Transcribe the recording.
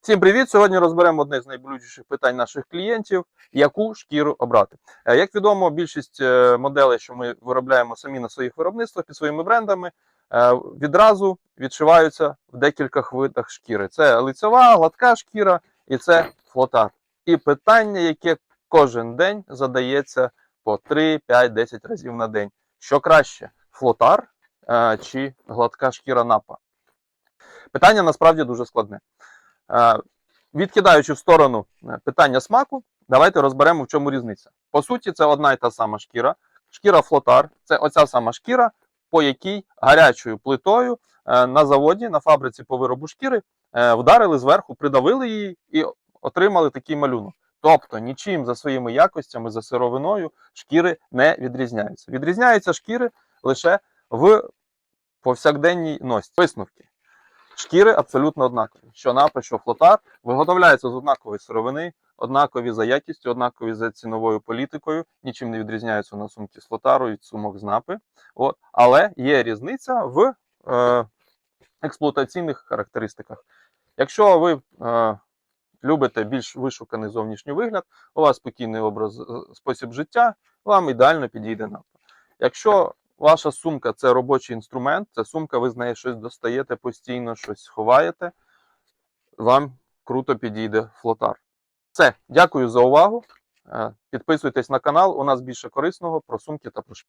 Всім привіт! Сьогодні розберемо одне з найболючіших питань наших клієнтів: яку шкіру обрати. Е, Як відомо, більшість е, моделей, що ми виробляємо самі на своїх виробництвах під своїми брендами, е, відразу відшиваються в декількох видах шкіри. Це лицьова, гладка шкіра і це флотар. І питання, яке кожен день задається по 3, 5, 10 разів на день. Що краще: флотар чи гладка шкіра напа? Питання насправді дуже складне. Е, Відкидаючи в сторону е, питання смаку, давайте розберемо, в чому різниця. По суті, це одна і та сама шкіра. Шкіра флотар це оця сама шкіра, по якій гарячою плитою е, на заводі, на фабриці по виробу шкіри вдарили зверху, придавили її і отримали такий малюнок. Тобто нічим за своїми якостями, за сировиною шкіри не відрізняються. Відрізняються шкіри лише в повсякденній носі. Висновки. Шкіри абсолютно однакові. Що напи, що флотар, виготовляються з однакової сировини, однакові за якістю, однакові за ціновою політикою, нічим не відрізняються на сумки з флотару і сумок з напи. От. Але є різниця в е, експлуатаційних характеристиках. Якщо ви е, любите більш вишуканий зовнішній вигляд, у вас спокійний образ е, спосіб життя, вам ідеально підійде напа. Якщо ваша сумка це робочий інструмент, це сумка, ви з неї щось достаєте постійно, щось ховаєте, вам круто підійде флотар. Все, дякую за увагу. Е, Підписуйтесь на канал, у нас більше корисного про сумки та про шкіру.